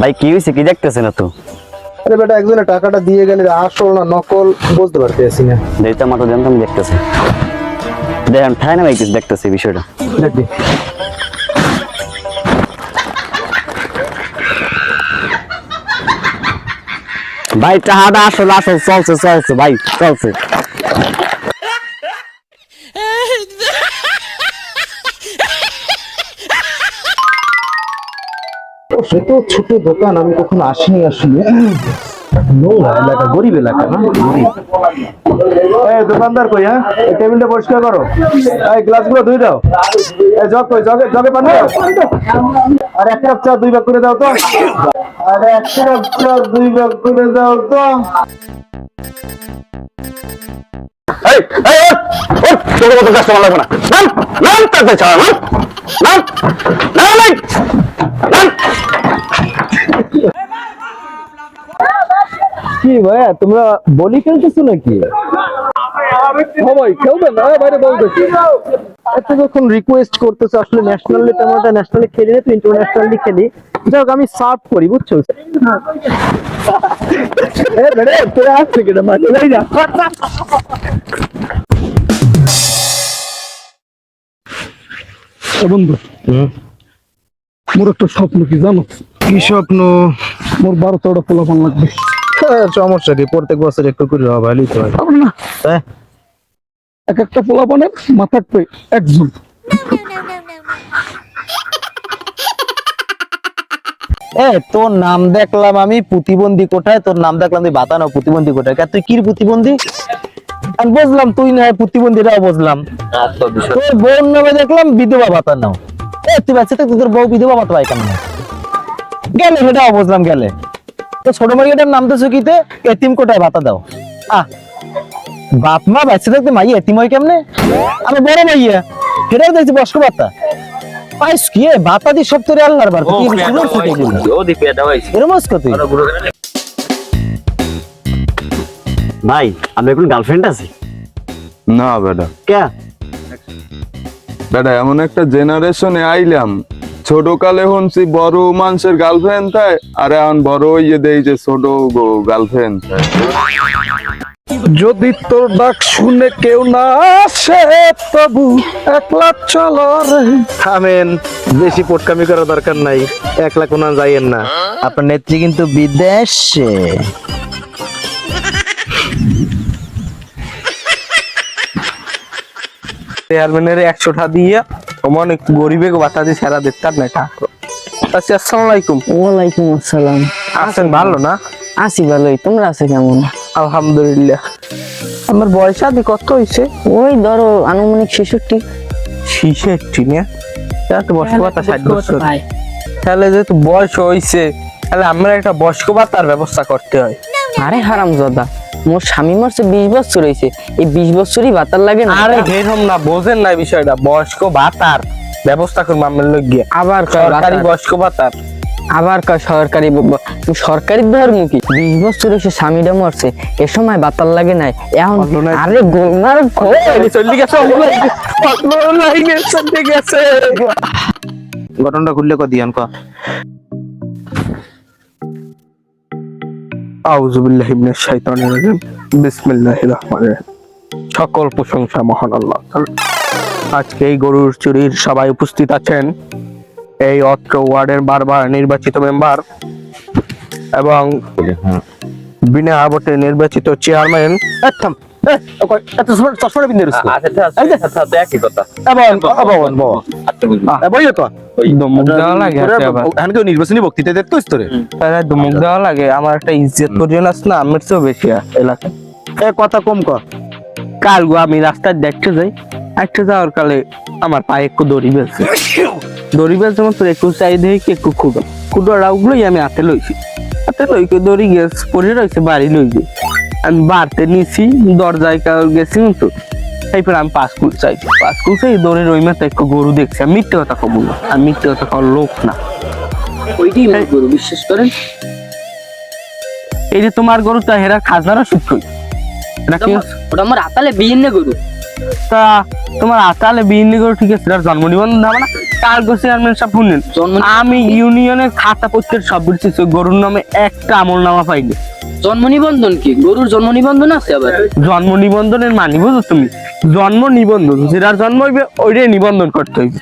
ভাই কি হয়েছে কি দেখতেছে না তো আরে বেটা একজনে টাকাটা দিয়ে গেলে আসল না নকল বুঝতে পারতেছি না। দেখতে মাথা দেন আমি দেখতেছি। দেখেন ঠাই না ভাই কিছু দেখতেছি বিষয়টা। দেখি। ভাই আসল আসল চলছে চলছে ভাই চলছে। ও, সে তো ছোট দোকান আমি কখনো আসিনি আসলে। নোংরা এলাকা গরিব এলাকা না? গরিব এই দোকানদার কই হ্যাঁ? এই টেবিলটা পরিষ্কার করো। এই গ্লাসগুলো ধুই দাও। এই জগ কই জগে জগে পানি আর এক কাপ চা দুই ভাগ করে দাও তো। আর এক কাপ চা দুই ভাগ করে দাও তো। এই এই ওঠ, তোর কাস্টমার লাগবে না। নাম নাম তাতে ছাড়া নাম নাম। কি ভাইয়া তোমরা বলি খেলতেছো নাকি? সবাই খেলবে না বাইরে বলতেছি এত যখন রিকোয়েস্ট করতেছো আসলে ন্যাশনালি তোমরা ন্যাশনালি খেলি না তো ইন্টারন্যাশনালি খেলি। যাই হোক আমি সার্ভ করি বুঝছ? এ বেড়ে তোরা আসছে কিনা? মাঝে যাই না। বন্ধু মোর একটা স্বপ্ন কি জানো? কি স্বপ্ন? মোর বারো তেরোটা পোলাপান লাগবে। সমস্যা কি প্রত্যেক বছর একটু করে হবে ভালোই তো হয়। না। হ্যাঁ। এক একটা পোলাপানের মাথার পে একজন এ তোর নাম দেখলাম আমি প্রতিবন্ধী কোঠায় তোর নাম দেখলাম তুই বাতানো প্রতিবন্ধী কোঠায় কে, তুই কি প্রতিবন্ধী? আমি বুঝলাম তুই না প্রতিবন্ধীরাও বুঝলাম। তোর বোন নামে দেখলাম বিধবা ভাতা নাও এ তুই বাচ্চা তো তোর বউ বিধবা ভাতা পাই কেমন? গেলে সেটাও বুঝলাম গেলে। তো ছোট মাইয়াটার নাম তো চকিতে এতিম কোটায় ভাতা দাও। আহ বাপ মা বাচ্চা থাকতে মাই এতিম হয় কেমনে? আমি বড় মাইয়া সেটাও দেখছি বস্ক ভাতা পাইস কি ভাতা দি সব তোর আল্লাহর বার এরম তুই ভাই আমি এখন গার্লফ্রেন্ড আছে? না বেটা। কে? বেটা এমন একটা জেনারেশনে আইলাম ছোট কালে হনছি বড় মানুষের গার্লফ্রেন্ড থাকে আর এখন বড় হইয়ে দেই যে ছোট গার্লফ্রেন্ড যদি তোর ডাক শুনে কেউ না আসে তবু একলা চলো রে। থামেন বেশি পটকামি করার দরকার নাই একলা কোনা যাইয়েন না। আপনার নেত্রী কিন্তু বিদেশে। চেয়ারম্যানের একশোটা দিয়ে তোমার একটু গরিবে বাতা দিয়ে সেরা দেখতাম না এটা আচ্ছা আসসালামু আলাইকুম। ওয়ালাইকুম আসসালাম। আছেন ভালো না? আছি ভালোই তোমরা আছে কেমন? আলহামদুলিল্লাহ। আমার বয়স আদি কত হয়েছে ওই ধরো আনুমানিক ছেষট্টি। শিশে একটি নিয়ে তো বয়স্ক ভাতা ষাট বছর। তাহলে যেহেতু বয়স হয়েছে তাহলে আমরা একটা বয়স্ক ভাতার ব্যবস্থা করতে হয়। আরে হারাম জদা মোর স্বামী মারছে বিশ বছর হয়েছে এই বিশ বছরই বাতার লাগে না। আরে ঘেরম না বোঝেন না বিষয়টা। বয়স্ক ভাতার ব্যবস্থা করব আমরা লোক গিয়ে। আবার সরকারি বয়স্ক ভাতার আবার কয় সরকারি সরকারি ধর্ম কি বিশ বছর হয়েছে স্বামীটা মরছে এ সময় বাতার লাগে নাই। এখন। আরে গোলমার চল্লি গেছে লাইনে গেছে। ঘটনাটা খুললে কদিয়ান ক আউযুবিল্লাহি মিনাশ শাইতানির রাজিম। বিসমিল্লাহির রহমানির সকল প্রশংসা মহান আল্লাহ আজকে এই গরুর চুরির সবাই উপস্থিত আছেন। এই অত্র ওয়ার্ডের বারবার নির্বাচিত মেম্বার এবং বিনা আবটে নির্বাচিত চেয়ারম্যান। থাম। এ, ওকই, এত চশমাটা পিন্ধে রয়েছে। এবং এবং বাবা। তো। ধমক দেওয়া লাগে তোরা আছে আবার। এখন কেউ নির্বাচনী বক্তৃতা দেখতো তোরে তাহলে দেওয়া লাগে আমার একটা ইজ্জত পরিজন আছে না আমার চেয়েও বেশি এলাকায় এ কথা কম কর কাল গো আমি রাস্তায় দেখতে যাই একটা যাওয়ার কালে আমার পায়ে একটু দড়ি বেলছে দড়ি বেলছে মাত্র একটু চাই দেখি একটু খুঁটো। খুঁটো রাউগুলোই আমি হাতে লইছি। হাতে লইকে দড়ি গেছ পরে রয়েছে বাড়ি লই যে আমি বাড়তে নিছি দরজায় গেছি তো তারপর আমি পাঁচ কুল চাইছি পাঁচ কুল চাই দড়ির ওই মাথা একটু গরু দেখছি। আমি মিথ্যে কথা কব না আমি মিথ্যে কথা কর লোক না। ওইটাই গরু বিশ্বাস করেন? এই যে তোমার গরু তা হেরা খাজনারা সুখ ওটা আমার আতালে বিয়ে গরু। তা তোমার আতালে বিহিনী করে ঠিক আছে তার জন্ম নিবন্ধন হবে না। গোছে চেয়ারম্যান সব শুনেন আমি ইউনিয়নের খাতা পত্রের সব বুঝছি গরুর নামে একটা আমল নামা পাইনি। জন্ম নিবন্ধন কি? গরুর জন্ম নিবন্ধন আছে আবার? জন্ম নিবন্ধনের মানি বুঝো তুমি? জন্ম নিবন্ধন যেটার জন্ম হইবে ওইটাই নিবন্ধন করতে হইবে।